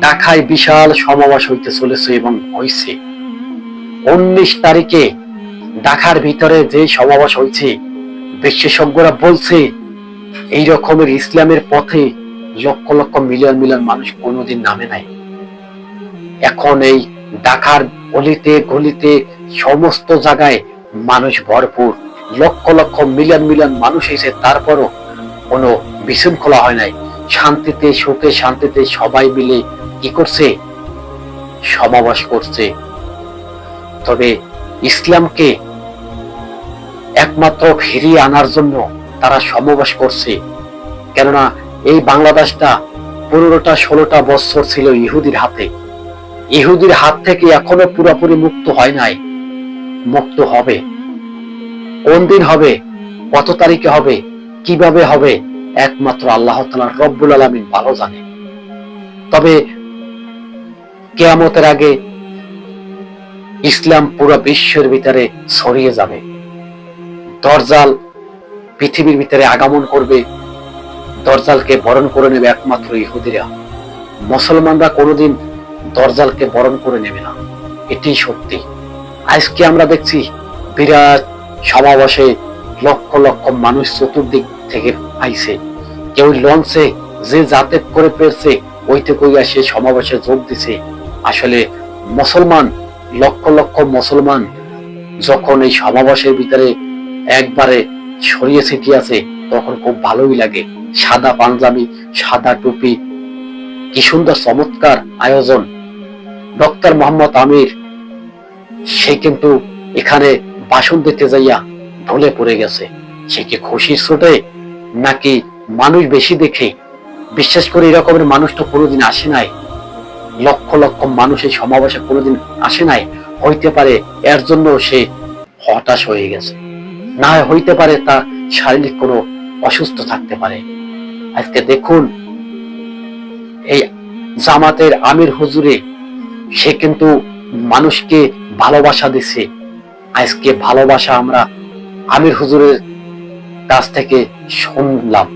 ঢাকায় বিশাল সমাবেশ হইতে চলেছে এবং হয়েছে উনিশ তারিখে ঢাকার ভিতরে যে সমাবেশ হয়েছে বিশেষজ্ঞরা বলছে, এই রকমের ইসলামের পথে লক্ষ লক্ষ মিলিয়ন মিলিয়ন মানুষ কোনোদিন নামে নাই। এখন এই ঢাকার গলিতে গলিতে সমস্ত জায়গায় মানুষ ভরপুর। লক্ষ লক্ষ মিলিয়ন মিলিয়ন মানুষ এসে তারপরও কোনো বিশৃঙ্খলা হয় নাই। শান্তিতে, সুখে, শান্তিতে সবাই মিলে কি করছে? সমাবেশ করছে। তবে ইসলামকে একমাত্র ফিরিয়ে আনার জন্য তারা সমাবেশ করছে। কেননা এই বাংলাদেশটা পনেরোটা, ষোলোটা বছর ছিল ইহুদির হাতে। ইহুদির হাত থেকে এখনও পুরোপুরি মুক্ত হয় নাই। মুক্ত হবে। কোন দিন হবে? কত তারিখে হবে? কীভাবে হবে? একমাত্র আল্লাহ তালা রব্বুল আলমিন ভালো জানে। তবে কেয়ামতের আগে ইসলাম পুরো বিশ্বের ভিতরে ছড়িয়ে যাবে। দরজাল পৃথিবীর ভিতরে আগমন করবে। দরজালকে বরণ করে নেবে একমাত্র ইহুদিরা। মুসলমানরা কোনোদিন দরজালকে বরণ করে নেবে না। এটি সত্যি। আজকে আমরা দেখছি বিরাট সমাবেশে লক্ষ লক্ষ মানুষ চতুর্দিক থেকে আইছে কেউ লঞ্চে যে যাতায়াত করে পেরেছে ওইতে কইয়া সে সমাবেশে যোগ দিছে। আসলে মুসলমান, লক্ষ লক্ষ মুসলমান যখন এই সমাবেশের ভিতরে একবারে ছড়িয়ে ছিটিয়ে তখন খুব ভালোই লাগে। সাদা পাঞ্জাবি, সাদা টুপি, কি সুন্দর চমৎকার আয়োজন। ডক্টর মোহাম্মদ আমির, সে কিন্তু এখানে বাসন দিতে যাইয়া ঢলে পড়ে গেছে। সে কি খুশির ছোটে? নাকি মানুষ বেশি দেখে? বিশ্বাস করে এরকমের মানুষ তো কোনোদিন আসে নাই। লক্ষ লক্ষ মানুষ এই সমাবেশে কোনোদিন আসে নাই। হইতে পারে এর জন্য সে হতাশ হয়ে গেছে। না হইতে পারে তার শারীরিক কোনো অসুস্থ থাকতে পারে। আজকে দেখুন, এই জামাতের আমির হুজুরে, সে কিন্তু মানুষকে ভালোবাসা দিছে। আজকে ভালোবাসা আমরা আমির হুজুরের কাছ থেকে শুনলাম।